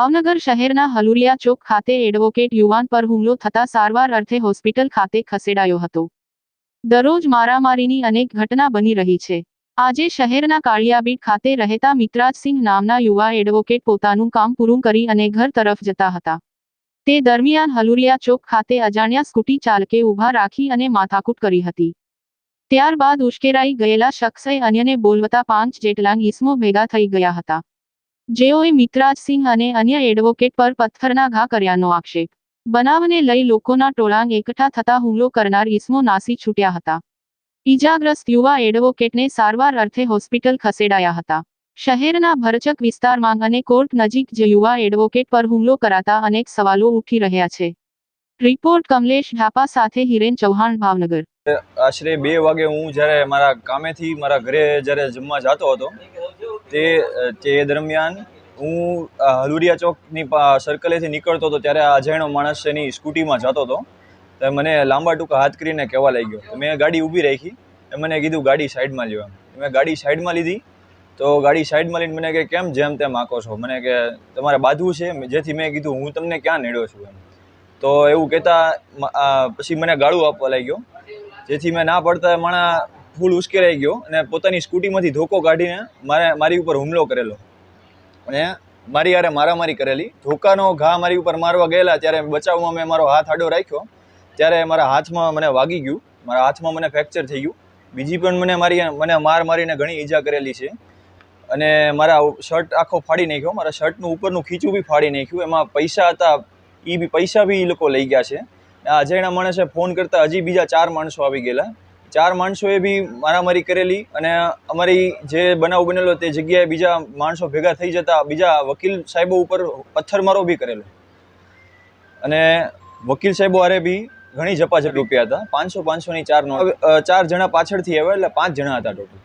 ભાવનગર શહેરના હલુરિયા ચોક ખાતે એડવોકેટ યુવાન પર હુમલો થતા સારવાર અર્થે હોસ્પિટલ ખાતે ખસેડાયો હતો. દરરોજ મારામારીની અનેક ઘટના બની રહી છે. આજે શહેરના કાળિયાબીટ ખાતે રહેતા મિત્રાજસિંહ નામના યુવા એડવોકેટ પોતાનું કામ પૂરું કરી અને ઘર તરફ જતા હતા. તે દરમિયાન હલુરિયા ચોક ખાતે અજાણ્યા સ્કૂટી ચાલકે ઊભા રાખી અને માથાકૂટ કરી હતી. ત્યારબાદ ઉશ્કેરાઈ ગયેલા શખ્સે અન્યને બોલવતા પાંચ જેટલા ઈસમો ભેગા થઈ ગયા હતા. જેઓએ મિત્રાજસિંહ અને અન્ય એડવોકેટ પર પથ્થરના ઘા કર્યાનો આક્ષેપ. બનાવને લઈ લોકોના ટોળાંગ એકઠા થતા હુમલો કરનાર ઇસમો નાસી છૂટ્યા હતા. ઈજાગ્રસ્ત યુવા એડવોકેટને સારવાર અર્થે હોસ્પિટલ ખસેડાયા હતા. શહેરના ભરચક વિસ્તારમાં અને કોર્ટ નજીક જ યુવા એડવોકેટ પર હુમલો કરાતા અનેક સવાલો ઉઠી રહ્યા છે. રિપોર્ટ કમલેશ ઢાપા સાથે હિરેન ચૌહાણ, ભાવનગર. આશરે બે વાગે હું જ્યારે મારા કામેથી મારા ઘરે જ્યારે જમવા જતો હતો તે તે દરમિયાન હું હલુરિયા ચોકની સર્કલેથી નીકળતો હતો ત્યારે આ અજાણ્યો માણસ એની સ્કૂટીમાં જતો હતો. તો મને લાંબા ટૂંકા હાથ કરીને કહેવા લાગ્યો તો મેં ગાડી ઊભી રાખી એ મને કીધું, ગાડી સાઈડમાં લ્યો એમ. મેં ગાડી સાઈડમાં લીધી. તો ગાડી સાઈડમાં લઈને મને કે, કેમ જેમ તેમ આંકો છો? મને કે, તમારે બાંધવું છે, જેથી મેં કીધું, હું તમને ક્યાં નેડ્યો છું એમ. તો એવું કહેતા પછી મને ગાળું આપવા લાગ્યો. જેથી મેં ના પડતા માણા ફૂલ ઉશ્કેરાઈ ગયો અને પોતાની સ્કૂટીમાંથી ધોકો કાઢીને મારે મારી ઉપર હુમલો કરેલો. અને મારી યારે મારામારી કરેલી. ધોકાનો ઘા મારી ઉપર મારવા ગયેલા, ત્યારે બચાવમાં મેં મારો હાથ આડો રાખ્યો. ત્યારે મારા હાથમાં મને વાગી ગયું. મારા હાથમાં મને ફ્રેક્ચર થઈ ગયું. બીજી પણ મને મારી મને માર મારીને ઘણી ઈજા કરેલી છે. અને મારા શર્ટ આખો ફાડી નાખ્યો. મારા શર્ટનું ઉપરનું ખીચું બી ફાડી નાખ્યું. એમાં પૈસા હતા એ બી, પૈસા બી એ લોકો લઈ ગયા છે. આ અજાણ્યા માણસે ફોન કરતાં હજી બીજા ચાર માણસો આવી ગયેલા. ચાર માણસોએ બી મારામારી કરેલી અને અમારી જે બનાવ બનેલો તે જગ્યાએ બીજા માણસો ભેગા થઈ જતા બીજા વકીલ સાહેબો ઉપર પથ્થરમારો બી કરેલો. અને વકીલ સાહેબો હારે બી ઘણી ઝપાઝપ રૂપિયા હતા. પાંચસો પાંચસોની ચાર નો ચાર જણા પાછળથી આવ્યા એટલે પાંચ જણા હતા ટોટલ